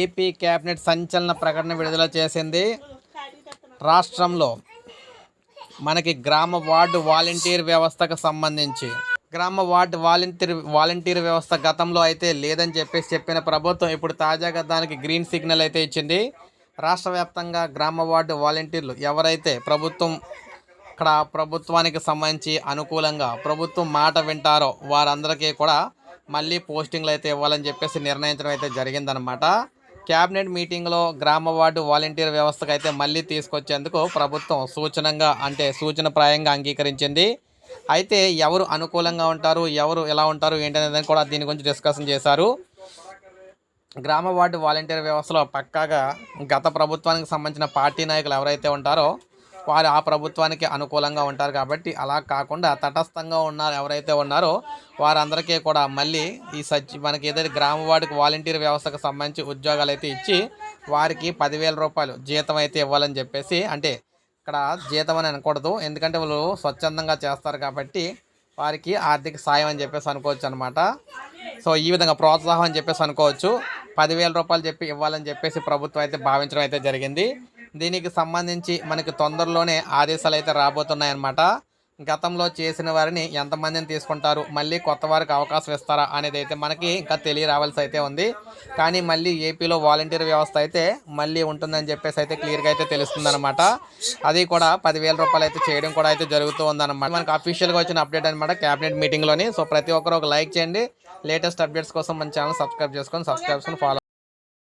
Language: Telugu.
ఏపీ కేబినెట్ సంచలన ప్రకటన విడుదల చేసింది. రాష్ట్రంలో మనకి గ్రామ వార్డు వాలంటీర్ వ్యవస్థకు సంబంధించి. గ్రామ వార్డు వాలంటీర్ వాలంటీర్ వ్యవస్థ గతంలో అయితే లేదని చెప్పేసి చెప్పిన ప్రభుత్వం ఇప్పుడు తాజాగా దానికి గ్రీన్ సిగ్నల్ అయితే ఇచ్చింది. రాష్ట్ర వ్యాప్తంగా గ్రామ వార్డు వాలంటీర్లు ఎవరైతే ప్రభుత్వం ఇక్కడ ప్రభుత్వానికి సంబంధించి అనుకూలంగా ప్రభుత్వం మాట వింటారో వారందరికీ కూడా మళ్ళీ పోస్టింగ్లు అయితే ఇవ్వాలని చెప్పేసి నిర్ణయించడం అయితే జరిగిందనమాట క్యాబినెట్ మీటింగ్లో గ్రామ వార్డు వాలంటీర్ వ్యవస్థకు అయితే మళ్ళీ తీసుకొచ్చేందుకు ప్రభుత్వం సూచనంగా అంటే సూచనప్రాయంగా అంగీకరించింది. అయితే ఎవరు అనుకూలంగా ఉంటారు ఎవరు ఎలా ఉంటారు ఏంటనేది కూడా దీని గురించి డిస్కషన్ చేశారు. గ్రామ వార్డు వాలంటీర్ వ్యవస్థలో పక్కాగా గత ప్రభుత్వానికి సంబంధించిన పార్టీ నాయకులు ఎవరైతే ఉంటారో వారు ఆ ప్రభుత్వానికి అనుకూలంగా ఉంటారు కాబట్టి అలా కాకుండా తటస్థంగా ఉన్నారు ఎవరైతే ఉన్నారో వారందరికీ కూడా మళ్ళీ ఈ సచి మనకి ఏదైతే గ్రామ వార్డుకి వాలంటీర్ వ్యవస్థకు సంబంధించి ఉద్యోగాలు అయితే ఇచ్చి వారికి పదివేల రూపాయలు జీతం అయితే ఇవ్వాలని చెప్పేసి అంటే ఇక్కడ జీతం అని అనకూడదు. ఎందుకంటే వాళ్ళు స్వచ్ఛందంగా చేస్తారు కాబట్టి వారికి ఆర్థిక సాయం అని చెప్పేసి అనుకోవచ్చు అనమాట సో ఈ విధంగా ప్రోత్సాహం అని చెప్పేసి అనుకోవచ్చు. పదివేల రూపాయలు చెప్పి ఇవ్వాలని చెప్పేసి ప్రభుత్వం అయితే భావించడం అయితే జరిగింది. దీనికి సంబంధించి మనకి తొందరలోనే ఆదేశాలు అయితే రాబోతున్నాయన్నమాట. గతంలో చేసిన వారిని ఎంతమందిని తీసుకుంటారు? మళ్ళీ కొత్త వారికి అవకాశం ఇస్తారా? అనేది అయితే మనకి ఇంకా తెలియరావాల్సి అయితే ఉంది. కానీ మళ్ళీ ఏపీలో వాలంటీర్ వ్యవస్థ అయితే మళ్ళీ ఉంటుందని చెప్పేసి అయితే క్లియర్గా అయితే తెలుస్తుందన్నమాట. అది కూడా పదివేల రూపాయలు అయితే చేయడం కూడా అయితే జరుగుతూ ఉందన్నమాట. మనకి అఫీషియల్గా వచ్చిన అప్డేట్ అనమాట క్యాబినెట్ మీటింగ్లోని సో ప్రతి ఒక్కరు ఒక లైక్ చేయండి. లేటెస్ట్ అప్డేట్స్ కోసం మన ఛానల్ సబ్స్క్రైబ్ చేసుకొని సబ్స్క్రైబ్స్ని ఫాలో